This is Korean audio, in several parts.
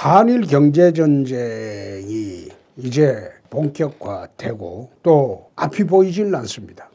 한일 경제 전쟁이 이제 본격화되고 또 앞이 보이질 않습니다.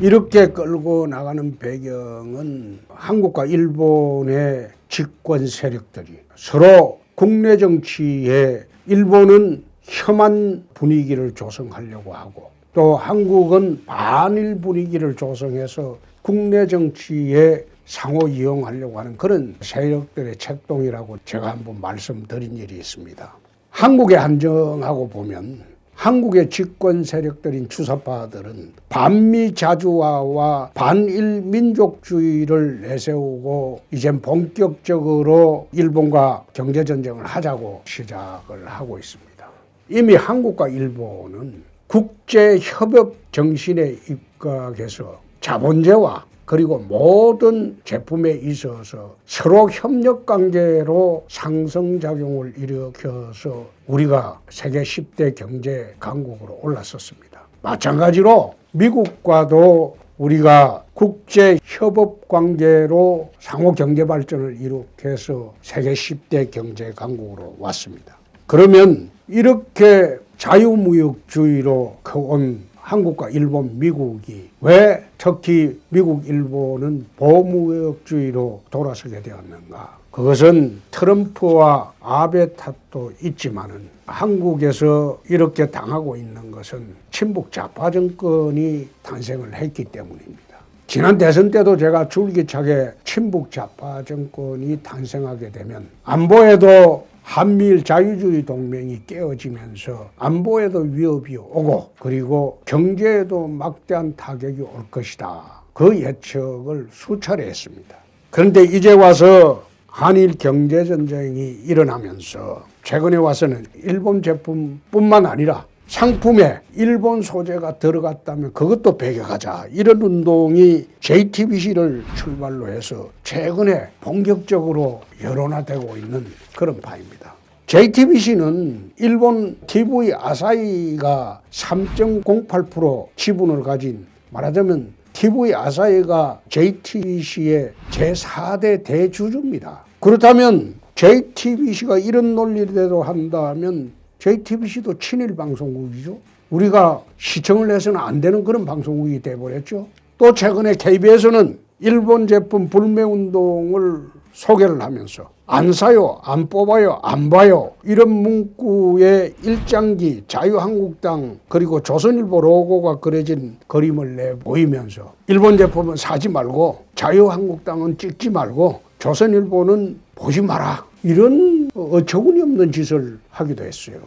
이렇게 끌고 나가는 배경은 한국과 일본의 집권 세력들이 서로 국내 정치에 일본은 혐한 분위기를 조성하려고 하고 또 한국은 반일 분위기를 조성해서 국내 정치에 상호 이용하려고 하는 그런 세력들의 책동이라고 제가 한번 말씀드린 일이 있습니다. 한국의 한정하고 보면 한국의 집권 세력들인 주사파들은 반미 자주화와 반일 민족주의를 내세우고 이젠 본격적으로 일본과 경제 전쟁을 하자고 시작을 하고 있습니다. 이미 한국과 일본은 국제 협업 정신에 입각해서 자본제와 그리고 모든 제품에 있어서 서로 협력 관계로 상승작용을 일으켜서 우리가 세계 10대 경제 강국으로 올랐었습니다. 마찬가지로 미국과도 우리가 국제 협업 관계로 상호 경제 발전을 이룩해서 세계 10대 경제 강국으로 왔습니다. 그러면 이렇게 자유무역주의로 온 한국과 일본, 미국이 왜 특히 미국, 일본은 보무역주의로 돌아서게 되었는가? 그것은 트럼프와 아베 탓도 있지만은 한국에서 이렇게 당하고 있는 것은 친북 좌파 정권이 탄생을 했기 때문입니다. 지난 대선 때도 제가 줄기차게 친북 좌파 정권이 탄생하게 되면 안보에도 한미일 자유주의 동맹이 깨어지면서 안보에도 위협이 오고 그리고 경제에도 막대한 타격이 올 것이다. 그 예측을 수차례 했습니다. 그런데 이제 와서 한일 경제 전쟁이 일어나면서 최근에 와서는 일본 제품뿐만 아니라 상품에 일본 소재가 들어갔다면 그것도 배격하자 이런 운동이 JTBC를 출발로 해서 최근에 본격적으로 여론화되고 있는 그런 바입니다. JTBC는 일본 TV 아사히가 3.08% 지분을 가진 말하자면 TV 아사히가 JTBC의 제4대 대주주입니다. 그렇다면 JTBC가 이런 논리대로 한다면 JTBC도 친일 방송국이죠. 우리가 시청을 해서는 안 되는 그런 방송국이 돼버렸죠. 또 최근에 KBS는 일본 제품 불매 운동을 소개를 하면서 안 사요, 안 뽑아요, 안 봐요 이런 문구에 일장기 자유한국당 그리고 조선일보 로고가 그려진 그림을 내 보이면서 일본 제품은 사지 말고 자유한국당은 찍지 말고 조선일보는 보지 마라 이런 어처구니 없는 짓을 하기도 했어요.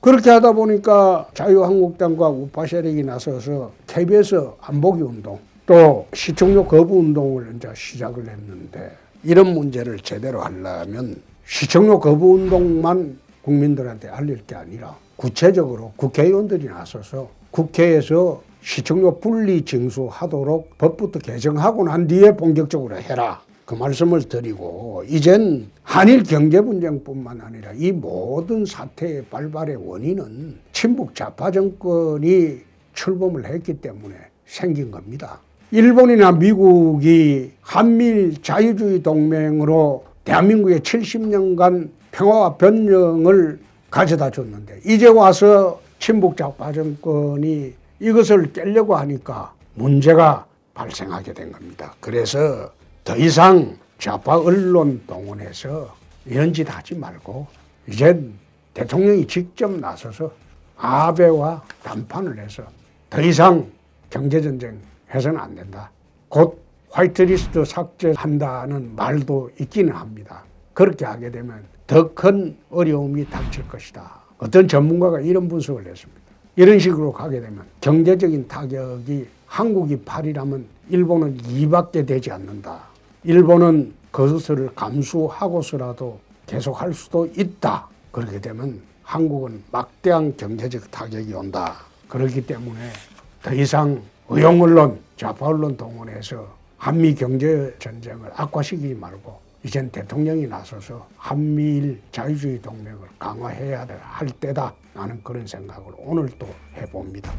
그렇게 하다 보니까 자유한국당과 우파 세력이 나서서 KBS 안보기 운동 또 시청료 거부 운동을 이제 시작을 했는데 이런 문제를 제대로 하려면 시청료 거부 운동만 국민들한테 알릴 게 아니라 구체적으로 국회의원들이 나서서 국회에서 시청료 분리 징수하도록 법부터 개정하고 난 뒤에 본격적으로 해라. 그 말씀을 드리고 이젠 한일 경제 분쟁뿐만 아니라 이 모든 사태의 발발의 원인은 친북 좌파 정권이 출범을 했기 때문에 생긴 겁니다. 일본이나 미국이 한미일 자유주의 동맹으로 대한민국의 70년간 평화와 변령을 가져다 줬는데 이제 와서 친북 좌파 정권이 이것을 깨려고 하니까 문제가 발생하게 된 겁니다. 그래서 더 이상 좌파 언론 동원해서 이런 짓 하지 말고 이젠 대통령이 직접 나서서 아베와談판을 해서 더 이상 경제전쟁 해서는 안 된다. 곧 화이트리스트 삭제한다는 말도 있기는 합니다. 그렇게 하게 되면 더 큰 어려움이 닥칠 것이다. 어떤 전문가가 이런 분석을 했습니다. 이런 식으로 가게 되면 경제적인 타격이 한국이 8이라면 일본은 2밖에 되지 않는다. 일본은 그것을 감수하고서라도 계속 할 수도 있다. 그렇게 되면 한국은 막대한 경제적 타격이 온다. 그렇기 때문에 더 이상 의용 언론, 좌파 언론 동원해서 한미 경제 전쟁을 악화시키지 말고 이젠 대통령이 나서서 한미일 자유주의 동맹을 강화해야 할 때다. 나는 그런 생각을 오늘 또 해봅니다.